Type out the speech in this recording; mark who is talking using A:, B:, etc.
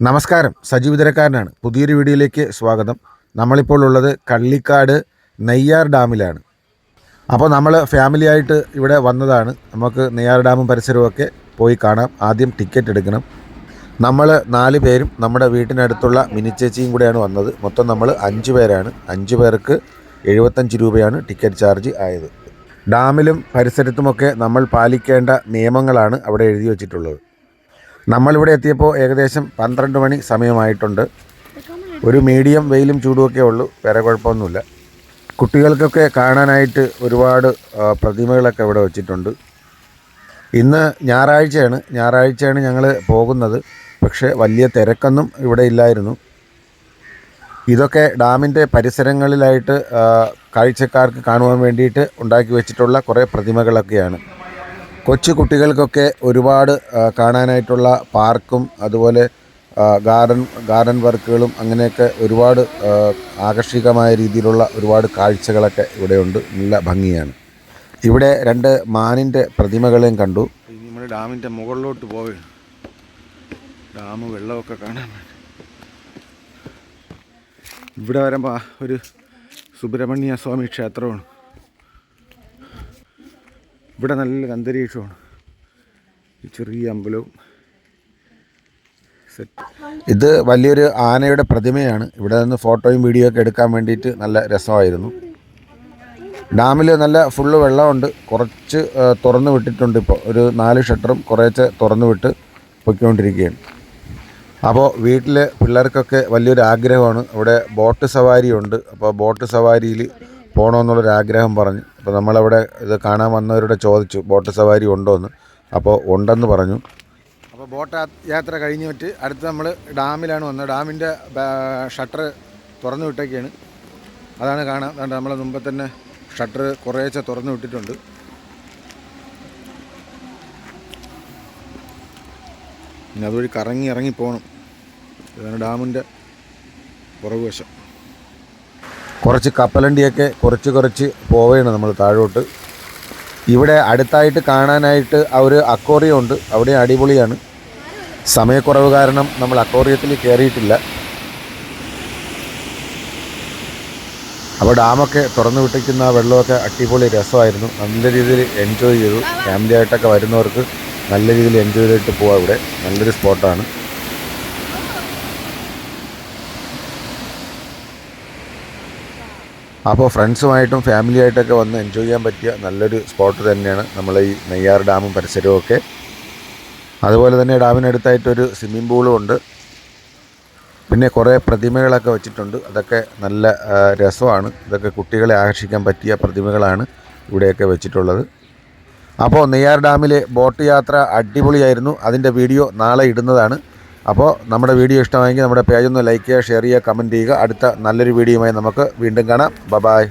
A: നമസ്കാരം. സജീവ് തിരക്കാരനാണ്. പുതിയൊരു വീഡിയോയിലേക്ക് സ്വാഗതം. നമ്മളിപ്പോൾ ഉള്ളത് കള്ളിക്കാട് നെയ്യാർ ഡാമിലാണ്. അപ്പോൾ നമ്മൾ ഫാമിലിയായിട്ട് ഇവിടെ വന്നതാണ്. നമുക്ക് നെയ്യാർ ഡാമും പരിസരമൊക്കെ പോയി കാണാം. ആദ്യം ടിക്കറ്റ് എടുക്കണം. നമ്മൾ നാല് പേരും നമ്മുടെ വീട്ടിനടുത്തുള്ള മിനിച്ചേച്ചിയും കൂടെയാണ് വന്നത്. മൊത്തം നമ്മൾ അഞ്ച് പേരാണ്. അഞ്ച് പേർക്ക് എഴുപത്തഞ്ച് രൂപയാണ് ടിക്കറ്റ് ചാർജ് ആയത്. ഡാമിലും പരിസരത്തുമൊക്കെ നമ്മൾ പാലിക്കേണ്ട നിയമങ്ങളാണ് അവിടെ എഴുതി വച്ചിട്ടുള്ളത്. നമ്മളിവിടെ എത്തിയപ്പോൾ ഏകദേശം പന്ത്രണ്ട് മണി സമയമായിട്ടുണ്ട്. ഒരു മീഡിയം വെയിലും ചൂടുമൊക്കെ ഉള്ളൂ വേറെ കുഴപ്പമൊന്നുമില്ല. കുട്ടികൾക്കൊക്കെ കാണാനായിട്ട് ഒരുപാട് പ്രതിമകളൊക്കെ ഇവിടെ വച്ചിട്ടുണ്ട്. ഇന്ന് ഞായറാഴ്ചയാണ്. ഞായറാഴ്ചയാണ് ഞങ്ങൾ പോകുന്നത്. പക്ഷേ വലിയ തിരക്കൊന്നും ഇവിടെ ഇല്ലായിരുന്നു. ഇതൊക്കെ ഡാമിന്റെ പരിസരങ്ങളിലായിട്ട് കാഴ്ചക്കാർക്ക് കാണുവാൻ വേണ്ടിയിട്ട് ഉണ്ടാക്കി വെച്ചിട്ടുള്ള കുറേ പ്രതിമകളൊക്കെയാണ്. കൊച്ചു കുട്ടികൾക്കൊക്കെ ഒരുപാട് കാണാനായിട്ടുള്ള പാർക്കും അതുപോലെ ഗാർഡൻ ഗാർഡൻ വർക്കുകളും അങ്ങനെയൊക്കെ ഒരുപാട് ആകർഷികമായ രീതിയിലുള്ള ഒരുപാട് കാഴ്ചകളൊക്കെ ഇവിടെയുണ്ട്. നല്ല ഭംഗിയാണ്. ഇവിടെ രണ്ട് മാനിന്റെ പ്രതിമകളെയും കണ്ടു. നമ്മൾ ഡാമിന്റെ മുകളിലോട്ട് പോവുകയാണ് ഡാം വെള്ളമൊക്കെ കാണാൻ. ഇവിടെ വരുമ്പോൾ ഒരു സുബ്രഹ്മണ്യ സ്വാമി ക്ഷേത്രമാണ്. ഇവിടെ നല്ല അന്തരീക്ഷമാണ്. ഈ ചെറിയ അമ്പലവും ഇത് വലിയൊരു ആനയുടെ പ്രതിമയാണ്. ഇവിടെ നിന്ന് ഫോട്ടോയും വീഡിയോ ഒക്കെ എടുക്കാൻ വേണ്ടിയിട്ട് നല്ല രസമായിരുന്നു. ഡാമിൽ നല്ല ഫുള്ള് വെള്ളമുണ്ട്. കുറച്ച് തുറന്നു വിട്ടിട്ടുണ്ട് ഇപ്പോൾ ഒരു നാല് ഷട്ടറും കുറേശ്ശെ തുറന്നു വിട്ട് പൊയ്ക്കൊണ്ടിരിക്കുകയാണ്. അപ്പോൾ വീട്ടിലെ പിള്ളേർക്കൊക്കെ വലിയൊരു ആഗ്രഹമാണ്. അവിടെ ബോട്ട് സവാരിയുണ്ട്. അപ്പോൾ ബോട്ട് സവാരിയിൽ പോകണമെന്നുള്ളൊരു ആഗ്രഹം പറഞ്ഞു. അപ്പോൾ നമ്മളവിടെ ഇത് കാണാൻ വന്നവരോട് ചോദിച്ചു ബോട്ട് സവാരി ഉണ്ടോ എന്ന് അപ്പോൾ ഉണ്ടെന്ന് പറഞ്ഞു. അപ്പോൾ ബോട്ട് യാത്ര കഴിഞ്ഞിട്ട് അടുത്ത് നമ്മൾ ഡാമിലാണ് വന്നത്. ഡാമിന്റെ ഷട്ടർ തുറന്നു വിട്ടേക്കാണ്. അതാണ് കാണാം അതുകൊണ്ട് നമ്മളെ മുമ്പ് തന്നെ ഷട്ടർ കുറേശ്ശെ തുറന്നു വിട്ടിട്ടുണ്ട്. പിന്നെ അതുവഴി കറങ്ങി ഇറങ്ങി പോകണം ഇതാണ് ഡാമിന്റെ പുറകുവശം. കുറച്ച് കപ്പലണ്ടിയൊക്കെ കുറച്ച് കുറച്ച് പോവുകയാണ് നമ്മൾ താഴോട്ട്. ഇവിടെ അടുത്തായിട്ട് കാണാനായിട്ട് ആ ഒരു അക്കോറിയം ഉണ്ട് അവിടെ അടിപൊളിയാണ്. സമയക്കുറവ് കാരണം നമ്മൾ അക്കോറിയത്തിൽ കയറിയിട്ടില്ല. അപ്പോൾ ഡാമൊക്കെ തുറന്നു വിട്ടിരിക്കുന്ന വെള്ളമൊക്കെ അടിപൊളി രസമായിരുന്നു. നല്ല രീതിയിൽ എൻജോയ് ചെയ്തു. ഫാമിലി ആയിട്ടൊക്കെ വരുന്നവർക്ക് നല്ല രീതിയിൽ എൻജോയ് ചെയ്തിട്ട് പോവാം ഇവിടെ. നല്ലൊരു സ്പോട്ടാണ് അപ്പോൾ ഫ്രണ്ട്സുമായിട്ടും ഫാമിലിയായിട്ടൊക്കെ വന്ന് എൻജോയ് ചെയ്യാൻ പറ്റിയ നല്ലൊരു സ്പോട്ട് തന്നെയാണ് നമ്മൾ ഈ നെയ്യാർ ഡാമും പരിസരവും ഒക്കെ. അതുപോലെ തന്നെ ഡാമിനടുത്തായിട്ടൊരു സ്വിമ്മിംഗ് പൂളും ഉണ്ട്. പിന്നെ കുറേ പ്രതിമകളൊക്കെ വെച്ചിട്ടുണ്ട്. അതൊക്കെ നല്ല രസമാണ്. ഇതൊക്കെ കുട്ടികളെ ആകർഷിക്കാൻ പറ്റിയ പ്രതിമകളാണ് ഇവിടെയൊക്കെ വെച്ചിട്ടുള്ളത്. അപ്പോൾ നെയ്യാർ ഡാമിലെ ബോട്ട് യാത്ര അടിപൊളിയായിരുന്നു. അതിന്റെ വീഡിയോ നാളെ ഇടുന്നതാണ്. അപ്പോൾ നമ്മുടെ വീഡിയോ ഇഷ്ടമായെങ്കിൽ നമ്മുടെ പേജ് ഒന്ന് ലൈക്ക് ചെയ്യുക ഷെയർ ചെയ്യുക കമന്റ് ചെയ്യുക. അടുത്ത നല്ലൊരു വീഡിയോയുമായി നമുക്ക് വീണ്ടും കാണാം. ബ ബായ്